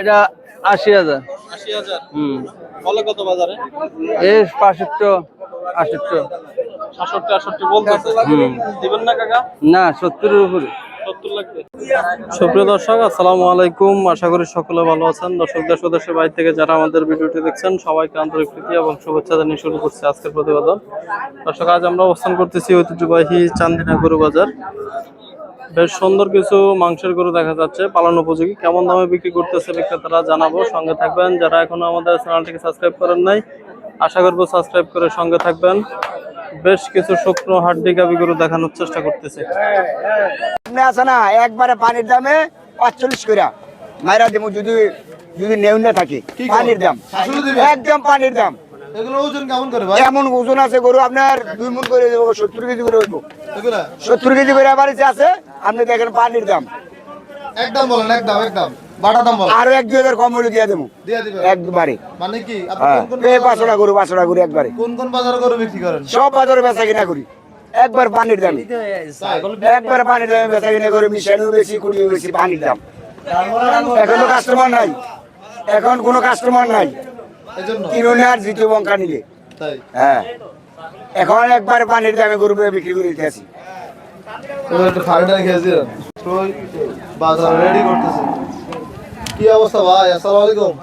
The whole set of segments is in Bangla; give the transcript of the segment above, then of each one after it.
এটা আশি হাজার। আশি হাজার। হুম। বলে কত বাজারে? আষট্টি সাতষট্টি আটষট্টি। বলতেছে দিবেন না কাকা? না সত্তরের উপরে। সুপ্রিয় দর্শক আসসালামু আলাইকুম। আশা করি সকলে ভালো আছেন। দর্শক দেশ দেশের বাইরে থেকে যারা আমাদের ভিডিওটি দেখছেন সবাইকে আন্তরিক প্রীতি এবং শুভেচ্ছা জানিয়ে শুরু করছি আজকের প্রতিবেদন। দর্শক আজ আমরা অবস্থান করতেছি ঐতিহ্যবাহী চান্দিনা গরু বাজার বেশ সুন্দর কিছু মাংসের গরু দেখা যাচ্ছে। পালন উপযোগী। কেমন দামে বিক্রি করতেছে বিক্রেতারা জানাব। সঙ্গে থাকবেন। যারা এখনও আমাদের চ্যানেলটিকে সাবস্ক্রাইব করেন নাই আশা করব সাবস্ক্রাইব করে সঙ্গে থাকবেন। বেশ কিছু শুকনো হাড্ডি গাবি গরু দেখানোর চেষ্টা করতেছে। আপনি আছে না একবারে পানির দামে পাঁচচল্লিশ করে মাইরা দেবো যদি যদি নেউ না থাকে পানির দাম। একদম পানির দাম। এগুলো ওজন কেমন করে ভাই? এমন ওজন আছে গরু আপনার দুই মন করে দেবো সত্তর কেজি করে হইব। এগুলা? সত্তর কেজি করে বাড়িতে আছে আপনি দেখেন পানির দাম। একদম বলেন একদম একদম। বাটা দাম বলেন। আরও এক দুই হাজার কম হলে দিয়ে দেবো। একবারে। মানে কি? আপনি হ্যাঁ। গরু একবারে। কোন কোন বাজারে করে বিক্রি করেন? সব বাজারে বেচা কিনা করি। একবার পানির দামে। একবার পানির দামে বেচা কিনা করে বেশি কুড়িও বেশি পানির দাম। এখন তো কাস্টমার নাই। এখন কোনো কাস্টমার নাই। কিনুনে আর দ্বিতীয় বঙ্কা নিলে। হ্যাঁ। এখন একবার পানির দামে গরু বিক্রি করে বাজার রেডি করতেছে। কি অবস্থা ভাই? আসসালামু আলাইকুম।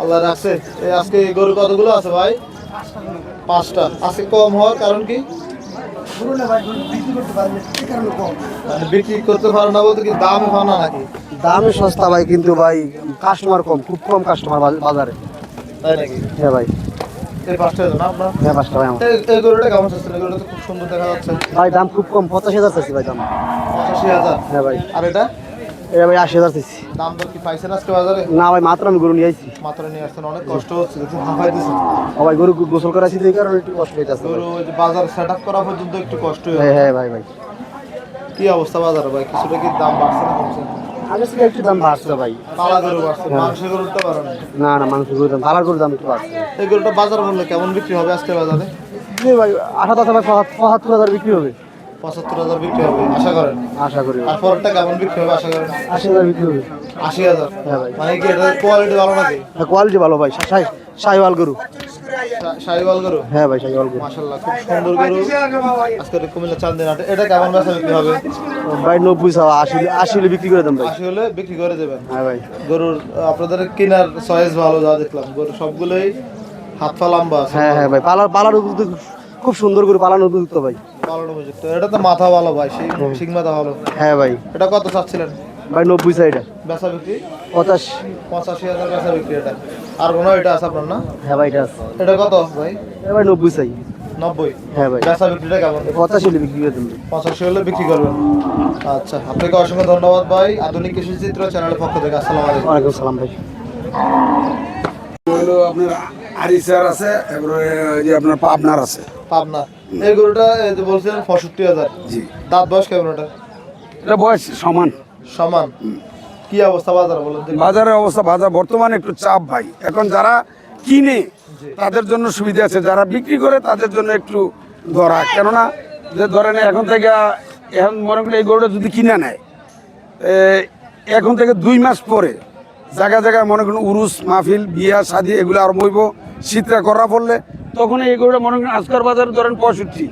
আল্লাহ রাখছে। এই আজকে গরু কতগুলো আছে ভাই? পাঁচটা। আজকে কম হওয়ার কারণ কি? মানে বিক্রি করতে পারো না বলতে কি দাম হয় না নাকি? দামে সস্তা ভাই কিন্তু ভাই কাস্টমার কম খুব কম কাস্টমার বাজারে। তাই নাকি? হ্যাঁ ভাই। হ্যাঁ ভাই দাম খুব কম পঁচাশি হাজার চাইছি ভাই দাম। পঁচাশি হাজার? হ্যাঁ ভাই। আর এটা? এটা ভাই আশি হাজার চাইছি দাম দর কি পাইছেন আজকে বাজারে? না ভাই মাত্র আমি গরু নিয়ে আইছি মাত্র নিয়ে আসছেন অনেক কষ্ট হচ্ছে হাঁপাই ও ভাই গরু গোসল করাইছি এই কারণে একটু কষ্ট হইতেছে গরু বাজার সেট আপ করা পর্যন্ত একটু কষ্ট হ্যাঁ হ্যাঁ ভাই ভাই। কি অবস্থা বাজারে ভাই? কিছুটা কি দাম বাড়ছে না কমছে? আগে থেকে একটু দাম বাড়ছে ভাই। পালা গরু বাড়ছে মাংস গরুটা বাড়ে না না মাংস গরুর দাম গরুর দাম একটু বাড়ছে। এই গরুটা বাজার মূল্য কেমন বিক্রি হবে আজকে বাজারে? ভাই আঠাশ হাজার ভাই পঁচাত্তর হাজার বিক্রি হবে। পঁচাত্তর হাজার বিক্রি হবে আশা করেন? আশা করি। আর পরেরটা কেমন বিক্রি হবে আশা করেন? আশি হাজার বিক্রি হবে। আশি হাজার? হ্যাঁ ভাই। মানে কি এটা কোয়ালিটি ভালো নাকি? কোয়ালিটি ভালো ভাই। শাহি শাহিওয়াল গরু। শা- গরু? হ্যাঁ ভাই শাহিওয়াল গরু। মাশাল্লাহ খুব সুন্দর গরু। আজকে কুমিল্লা চান্দিনাটে এটা কেমন বেচা বিক্রি হবে? ভাই নব্বই সাওয়া আশি আশি হলে বিক্রি করে দেন ভাই। আশি হলে বিক্রি করে দেবেন। হ্যাঁ ভাই। গরুর আপনাদের কেনার চয়েস ভালো যা দেখলাম। গরু সবগুলোই হাত পা লম্বা আছে। হ্যাঁ হ্যাঁ ভাই পালার পালার উপযুক্ত খুব সুন্দর করে পালানো উপযুক্ত ভাই। পালন উপযুক্ত। এটা তো মাথা ভালো ভাই সেই সিং মাথা ভালো। হ্যাঁ ভাই। এটা কত চাচ্ছিলেন? ভাই নব্বই সাইডা বেচা বিক্রি? পঁচাশ। পঁচাশি হাজার বেচা বিক্রি এটা। আর কোনো এটা আছে আপনার না? হ্যাঁ ভাই এটা আছে। এটা কত ভাই? হ্যাঁ ভাই নব্বই চাই নব্বই। হ্যাঁ ভাই। বেচা বিক্রিটা কেমন? পঁচাশি হলে বিক্রি করে। পঁচাশি হলে বিক্রি করবেন। আচ্ছা আপনাকে অসংখ্য ধন্যবাদ ভাই। আধুনিক কৃষি চিত্র চ্যানেলের পক্ষ থেকে আসসালামু আলাইকুম। ওয়ালাইকুম সালাম ভাই। হলো আপনার আরিসার আছে এবারে ওই যে আপনার পাবনার আছে। পাবনা। এই গরুটা এই যে বলছিলেন পঁয়ষট্টি হাজার। জি। দাঁত বয়স কেমন ওটা এটা বয়স সমান। সমান। কি অবস্থা বাজার বলেন বাজারের অবস্থা বাজার বর্তমানে একটু চাপ ভাই। এখন যারা কিনে তাদের জন্য সুবিধা আছে। যারা বিক্রি করে তাদের জন্য একটু ধরা। কেননা যে ধরেন এখন থেকে এখন মনে করি এই গরুটা যদি কিনে নেয় এখন থেকে দুই মাস পরে জায়গা জায়গায় মনে করেন উরুস মাহফিল বিয়া শাদি এগুলো আরম্ভ হইব। শীতটা করা পড়লে তখন এই গরুটা মনে করেন আজকার বাজারে ধরেন পঁয়ষট্টি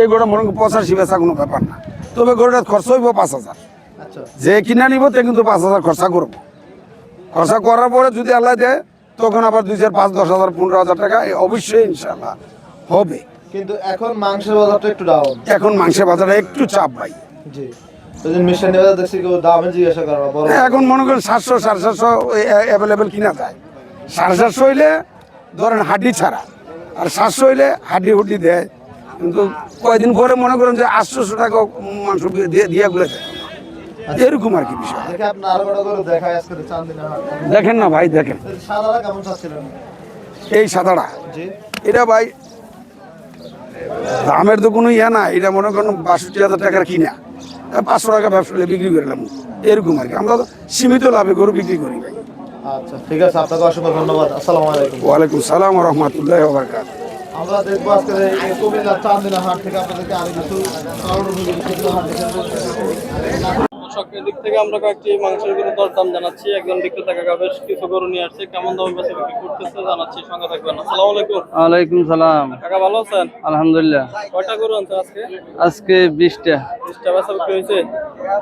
এই গরুটা মনে করেন পঁচাশি বেচা কোনো ব্যাপার না। তবে গরুটা খরচ হইব পাঁচ হাজার। আচ্ছা। যে কিনা নিব তে কিন্তু পাঁচ হাজার খরচা করব। খরচা করার পরে যদি আল্লাহ দেয় তখন আবার দুই চার পাঁচ দশ হাজার পনেরো হাজার টাকা অবশ্যই ইনশাল্লাহ হবে। কিন্তু এখন মাংসের বাজারটা একটু ডাউন এখন মাংসের বাজারে একটু চাপ ভাই। জি। ওই যে মিশন বাজার দেখছি কেউ দামে জিজ্ঞাসা করা বড় এখন মনে করেন সাতশো সাড়ে সাতশো অ্যাভেলেবেল কিনা যায়। সাড়ে সাতশো হইলে ধরেন হাড্ডি ছাড়া আর সাতশো হইলে হাড্ডি হুড্ডি দেয়। কিন্তু কয়দিন পরে মনে করেন যে আটশোশো টাকা মাংস দিয়ে দিয়ে গুলো দেয় এরকম আর কি বিষয়। দেখেন না ভাই দেখেন। এই সাদাটা এটা ভাই দামের তো কোনো ইয়ে না এটা মনে করেন বাষট্টি হাজার টাকার কিনা। পাঁচশো টাকা ব্যবসা বিক্রি করলাম এরকম আর কি আমরা তো সীমিত লাভে গরু বিক্রি করি ভাই। আচ্ছা ঠিক আছে আপনাকে অসংখ্য ধন্যবাদ। আসসালামু আলাইকুম। ওয়ালাইকুম সালাম রহমতুল্লাহ বারকাত আমরা দেখব আজকে এই কুমিল্লার চান্দিনা হাট থেকে আপনাদেরকে আরও কিছু কারণ হাট দেখে দর্শক এদিক থেকে আমরা কয়েকটি মাংসের গরু দরদাম জানাচ্ছি। একজন বিক্রেতা কাকা বেশ কিছু গরু নিয়ে আসছে। কেমন দামে বেচা বিক্রি করতেছে জানাচ্ছি সঙ্গে থাকবেন। আসসালামু আলাইকুম। ওয়ালাইকুম সালাম। কাকা ভালো আছেন? আলহামদুলিল্লাহ। কয়টা গরু আনছেন আজকে? আজকে বিশটা। বিশটা বেচা বিক্রি হয়েছে?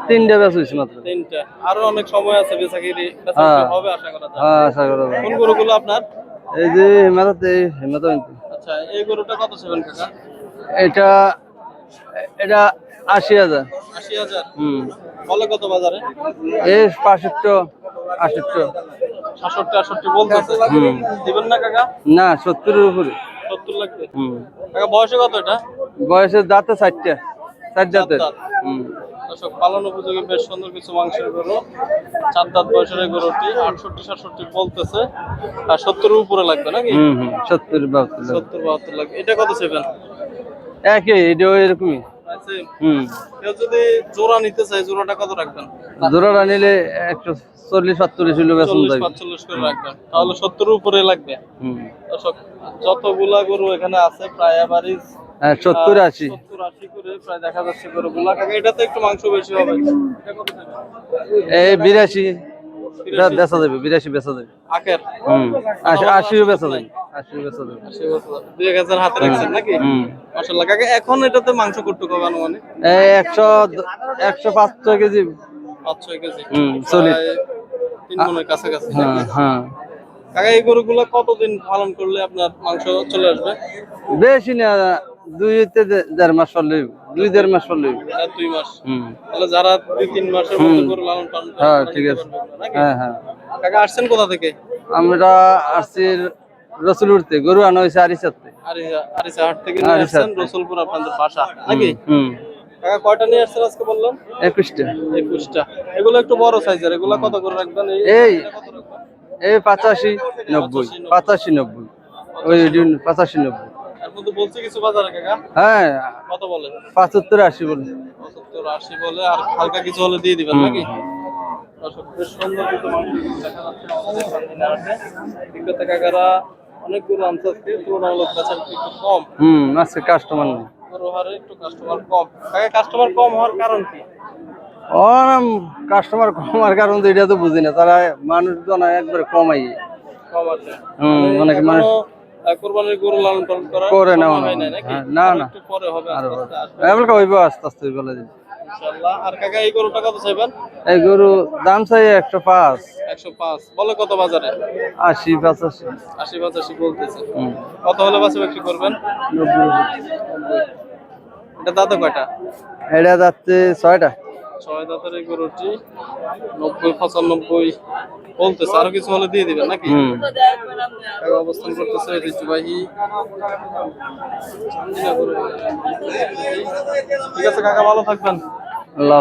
তিনটা বেশ হয়েছে মাত্র। তিনটা। আরও অনেক সময় আছে বেচা কিরি বেচা হ্যাঁ। হবে আশা করা যায়। হ্যাঁ আশা করো কোন গরুগুলো আপনার? এই যে হেমাদাত হেমাদাত আচ্ছা এই গরুটা কত ছিলেন কাকা? এটা এটা আশি হাজার। আশি হাজার। বলে কত বাজারে? এই পাঁচশো আষট্টি সাতষট্টি আটষট্টি বলতেছে। দিবেন না কাকা? না সত্তরের উপরে। সত্তর লাগবে? কাকা বয়সে কত এটা? বয়সের দাঁতে চারটা চার জাতের। হুম। দর্শক পালন উপযোগী বেশ সুন্দর কিছু মাংসের গরু। চার দাঁত বয়সের এই গরুটি আটষট্টি সাতষট্টি বলতেছে। আর সত্তরের উপরে লাগবে নাকি? হুম হুম সত্তর বাহাত্তর সত্তর বাহাত্তর লাগবে। এটা কত একই এটাও এরকমই। হুম। কেউ যদি জোড়া নিতে চায় জোড়াটা কত রাখবেন? জোড়াটা নিলে একশো চল্লিশ পাঁচচল্লিশ হইলে বেতন যাবে পাঁচচল্লিশ করে রাখবেন। তাহলে সত্তরের উপরে লাগবে। দর্শক যতগুলা গরু এখানে আছে প্রায় এভারেজ হ্যাঁ সত্তর আশি। সত্তর আশি করে প্রায় দেখা যাচ্ছে গরুগুলা। এটাতে একটু মাংস বেশি হবে। এই বিরাশি। বেচা যাবে বিরাশি বেচা যাবে। আখের? হুম। আশি আশিও বেচা যাবে। বছর। হাতে রাখছেন নাকি? কাকা এখন এটাতে মাংস করতে এই ছয় কেজি। পাঁচ ছয় কেজি। হুম, solid। তিন মনের কাছাকাছি হ্যাঁ হ্যাঁ। কাকা এই গরুগুলো কতদিন পালন করলে আপনার মাংস চলে আসবে? বেশি না দুই দেড় মাস পর দুই দেড় মাস আর দুই মাস। হুম। তাহলে যারা দুই তিন মাসের মধ্যে গরু লালন পালন হ্যাঁ ঠিক আছে? হ্যাঁ হ্যাঁ। কাকা আসছেন কোথা থেকে? আমরা আসছি রসুল উঠতে গরু আনা হয়েছে আরিসাতে আরিসা আরিসা হাট থেকে রসুলপুর আপনাদের বাসা নাকি? কাকা কয়টা নিয়ে আসছেন আজকে বললাম একুশটা। একুশটা। এগুলো একটু বড় সাইজের এগুলো কত করে রাখবেন? এই এই পঁচাশি নব্বই পঁচাশি নব্বই। ওই পঁচাশি নব্বই। বলছে কিছু বাজারে কাকা? হ্যাঁ। কত বলে? পঁচাত্তর আশি বলে। পঁচাত্তর আশি বলে আর হালকা কিছু হলে দিয়ে দিবেন নাকি? সুন্দর কিছু দেখা যাচ্ছে আমাদের সামনে আনছে আজকে তুলনামূলক বিক্রি একটু কম। হুম আজকে কাস্টমার নেই গরু হারে একটু কাস্টমার কম। কাকা কাস্টমার কম হওয়ার কারণ কি? ও কাস্টমার কারণ তো এটা তো বুঝি না। তারা মানুষজন একবারে কমাই। কম আছে হুম অনেক মানুষ কোরবানির গরু লালন পালন করা করে না, না, না, পরে হবে আস্তে আস্তে হইব আস্তে আস্তে ইনশাআল্লাহ। আর কাকা এই গরুটা কত চাইবেন? এই গরু দাম চাই একশো পাঁচ। একশো পাঁচ। বলে কত বাজারে? আশি পঁচাশি। আশি পঁচাশি বলতেছে। হুম কত হলে বাসে বিক্রি করবেন? এটা দাঁতে কয়টা? এটা যাচ্ছে ছয়টা। ছয় দাঁতের এই গরুটি নব্বই পঁচানব্বই বলতেছে। আরও কিছু হলে দিয়ে দিবেন নাকি? অবস্থান করতেছে ঐতিহ্যবাহী ঠিক আছে কাকা ভালো থাকবেন। আল্লাহ